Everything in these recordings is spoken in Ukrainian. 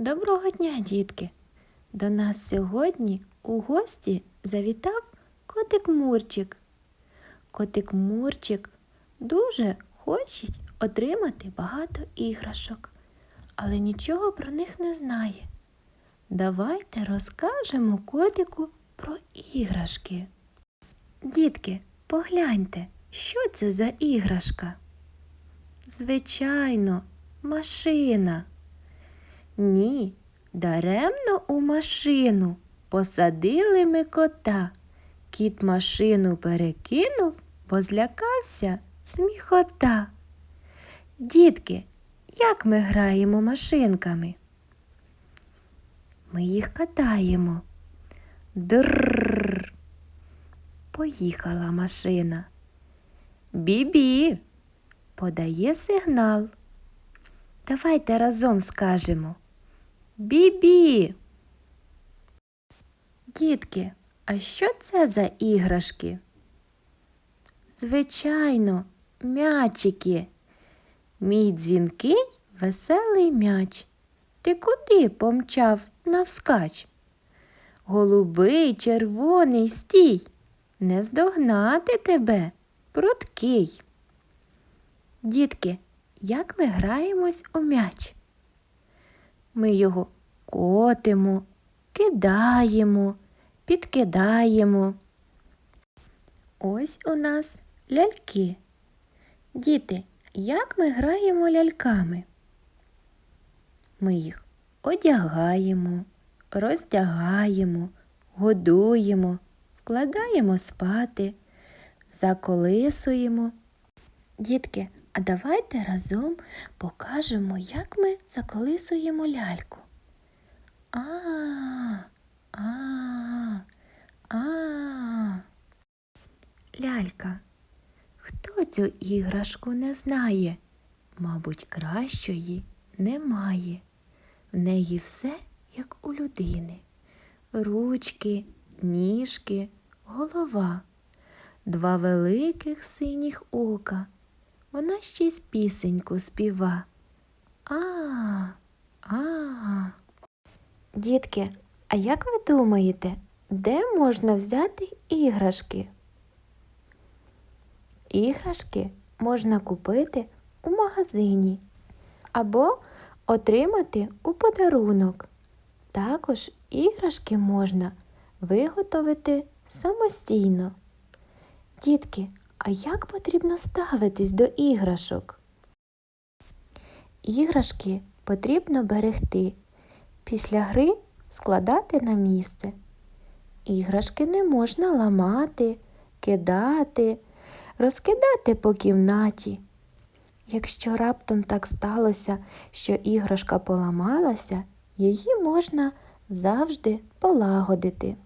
Доброго дня, дітки! До нас сьогодні у гості завітав котик Мурчик. Котик Мурчик дуже хоче отримати багато іграшок, але нічого про них не знає. Давайте розкажемо котику про іграшки. Дітки, погляньте, що це за іграшка? Звичайно, машина. Ні, даремно у машину посадили ми кота. Кіт машину перекинув, бо злякався сміхота. Дітки, як ми граємо машинками? Ми їх катаємо. Дрррр. Поїхала машина. Бі-бі, подає сигнал. Давайте разом скажемо. Бі-бі. Дітки, а що це за іграшки? Звичайно, м'ячики. Мій дзвінкий веселий м'яч. Ти куди помчав навскач? Голубий, червоний, стій. Не здогнати тебе, пруткий. Дітки, як ми граємось у м'яч? Ми його котимо, кидаємо, підкидаємо. Ось у нас ляльки. Діти, як ми граємо ляльками? Ми їх одягаємо, роздягаємо, годуємо, вкладаємо спати, заколисуємо. Дітки, а давайте разом покажемо, як ми заколисуємо ляльку. А, а, а. Лялька. Хто цю іграшку не знає? Мабуть, кращої немає. В неї все, як у людини. Ручки, ніжки, голова, два великих синіх ока. Вона ще й пісеньку співа. А, а. Дітки, а як ви думаєте, де можна взяти іграшки? Іграшки можна купити у магазині або отримати у подарунок. Також іграшки можна виготовити самостійно. Дітки, а як потрібно ставитись до іграшок? Іграшки потрібно берегти. Після гри складати на місце. Іграшки не можна ламати, кидати, розкидати по кімнаті. Якщо раптом так сталося, що іграшка поламалася, її можна завжди полагодити.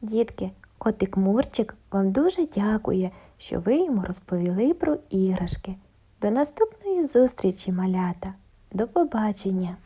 Дітки, котик Мурчик вам дуже дякує, що ви йому розповіли про іграшки. До наступної зустрічі, малята. До побачення!